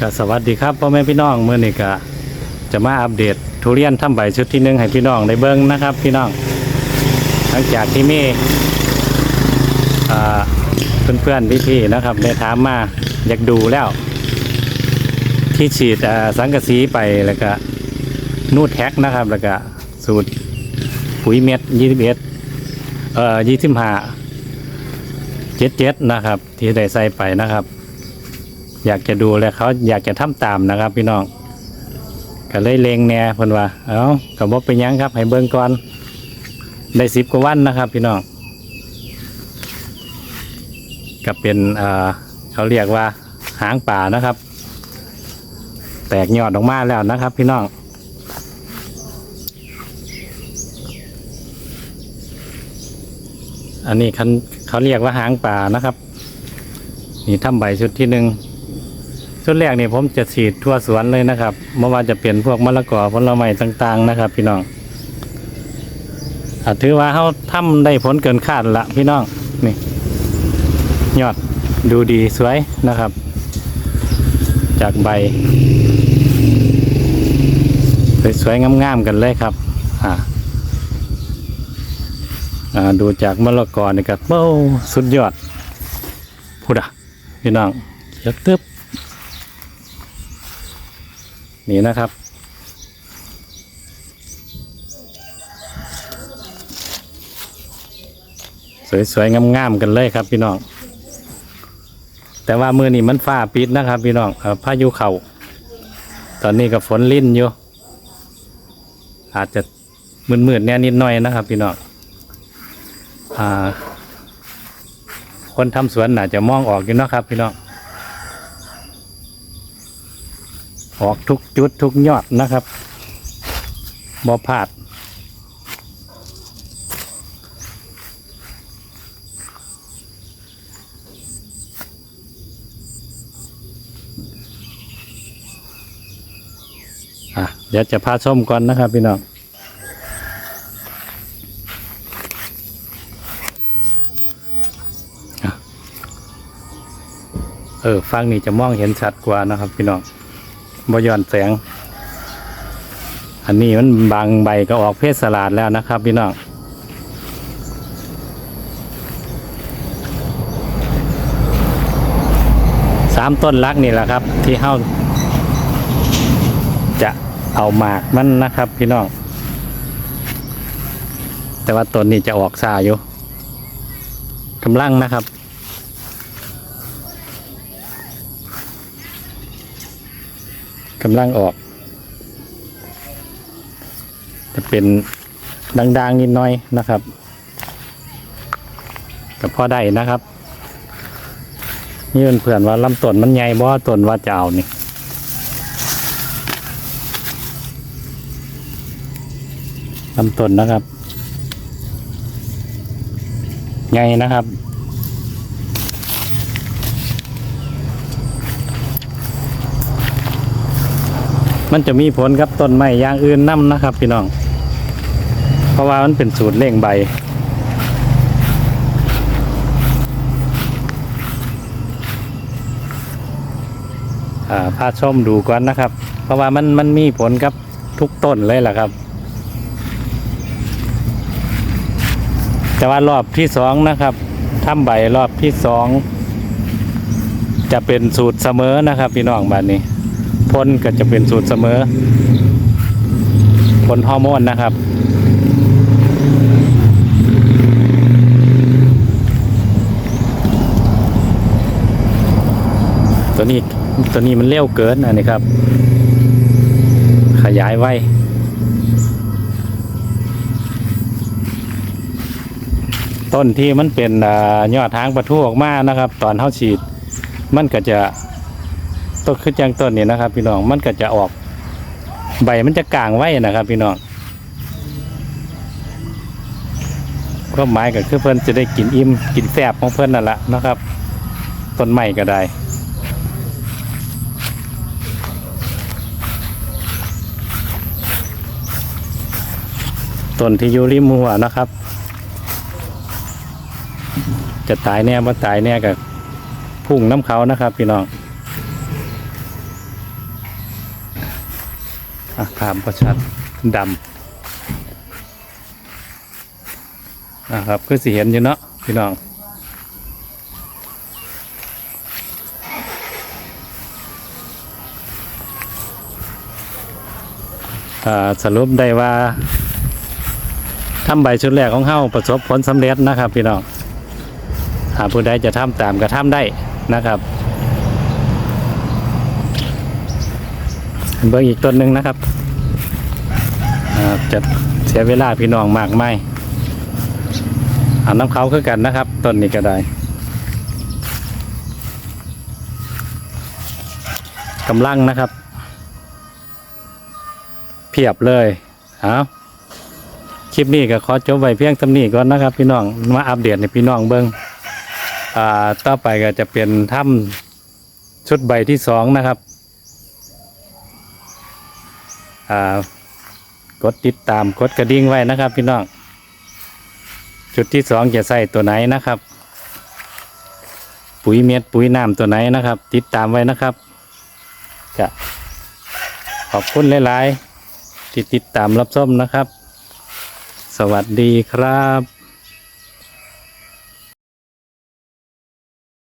ก็สวัสดีครับพ่อแม่พี่น้องเมื่อนี้ก็จะมาอัปเดตทุเรียนทำใบชุดที่หนึ่งให้พี่น้องได้เบิ้งนะครับ พี่น้องหลังจากที่มีอ่าเพื่อนๆพี่ๆนะครับได้ถามมาอยากดูแล้ว ที่ฉีดอ่าสังกะสีไปแล้วก็นูดแท็กนะครับ แล้วก็สูตรปุ๋ยเม็ดยี่สิบเอ็ดเอ่อยี่สิบห้าเจ็ดเจ็ดนะครับ ที่ได้ใส่ไปนะครับ อยากจะดูแล้วเขาอยากจะทำตามนะครับ พี่น้องก็เลยเลงแหน่เพิ่นว่าเอ้าก็บ่เป็นหยังครับ ให้เบิ่งก่อนได้สิบกว่าวันนะครับ พี่น้องก็เป็นเขาเรียกว่าหางป่านะครับ แตกยอดออกมาแล้วนะครับ พี่น้องอันนี้เขาเรียกว่าหางป่านะครับ นี่ทำใบชุดที่หนึ่ง ชุดแรกนี่ผมจะฉีดทั่วสวนเลยนะครับไม่ว่าจะเป็นพวกมะละกอผลไม้ต่างๆนะครับ พี่น้องอถือว่าเขาทำได้ผลเกินคาดละพี่น้องนี่ ยอดดูดีสวยนะครับ จากใบ สวยๆงามๆกันเลยครับ อ่าดูจากมะละกอนี่ครับโอ้สุดยอดพูดอะพี่น้องเขียวตึ๊บ นี่นะครับ สวยๆงามๆกันเลยครับพี่น้อง แต่ว่ามือนี่มันฟ้าปิดนะครับ พี่น้องอพายุเขา่าตอนนี้ก็ฝนลิ่นอยู่อาจจะมืดๆแน่นิดหน่อยนะครับ พี่น้องอคนทำสวนน่าจะมองออกอยู่นะครับ พี่น้อง ออกทุกจุดทุกยอดนะครับบ่พลาดอะเดี๋ยวจะพาชมก่อนนะครับพี่น้องเออฟังนี่จะมองเห็นชัดกว่านะครับพี่น้อง บย้อนแสง อันนี้มันบางใบก็ออกเพศสลาดแล้วนะครับพี่น้องสามต้นลักนี่แหละครับ ที่เฮาจะเอาหมากมันนะครับพี่น้องแต่ว่าต้นนี้จะออกซาอยู่กำลังนะครับ กำลังออก จะเป็นดังๆนิดหน่อยนะครับกับพ่อได้นะครับ นี่เพื่อนว่าลำต้นมันใหญ่บ่ต้นว่าจะเอานี่ลำต้นนะครับใหญ่นะครับ มันจะมีผลกับต้นไม้อย่างอื่นนํนะครับ พี่น้อง เพราะว่ามันเป็นสูตรเร่งใบ อ่าพาชมดูก่อนนะครับ เพราะว่ามันมันมีผลกับทุกต้นเลยแหละครับ แต่ว่ารอบที่สองนะครับทำใบรอบที่สองจะเป็นสูตรเสมอนะครับ พี่น้องบ้านนี้ พ่นก็จะเป็นสูตรเสมอพ่นฮอร์โมนนะครับ ตัวนี้ตัวนี้มันเร็วเกินอันนี้ครับ ขยายไว้ต้นที่มันเป็นอยอดทางประทุออกมานะครับ ตอนเท้าฉีด มันก็จะ ต้นขึ้นจังต้นนี่นะครับ พี่น้องมันก็จะออก ใบมันจะกลางไว้นะครับ พี่น้องความหมายก็คือเพิ่นจะได้กินอิ่มกินแซบของเพิ่นนั่นแหละนะครับต้นใหม่ก็ได้ต้นที่อยู่ริมหัวนะครับ จะตายแน่บ่ตายแน่กับพุ่งน้ำเขานะครับ พี่น้อง อะภาพประชัดดำนะครับคือสิเห็นอยู่เนาะพี่น้องสรุปได้ว่าทำใบชุดแรกของเฮาประสบผลสำเร็จนะครับ พี่น้องหากผู้ใดจะทำตามก็ทำได้นะครับ เบิ่งอีกต้นหนึ่งนะครับจะเสียเวลาพี่น้องมากไหมายเอาน้ำเขาคือกันนะครับต้นนี้ก็ได้กำลังนะครับ เพียบเลยเอาคลิปนี้ก็ขอจบไว้เพียงสำนีก่อนนะครับ พี่น้องมาอัปเดตให้พี่น้องเบิงอ่าต่อไปก็จะเป็นถ้ำชุดใบที่สองนะครับ กดติดตามกดกระดิ่งไว้นะครับ พี่น้อง จุดที่สองจะใส่ตัวไหนนะครับ ปุ๋ยเม็ดปุ๋ยน้ำตัวไหนนะครับ ติดตามไว้นะครับจะขอบคุณหลาย ๆ ที่ติดตามรับชมนะครับ สวัสดีครับ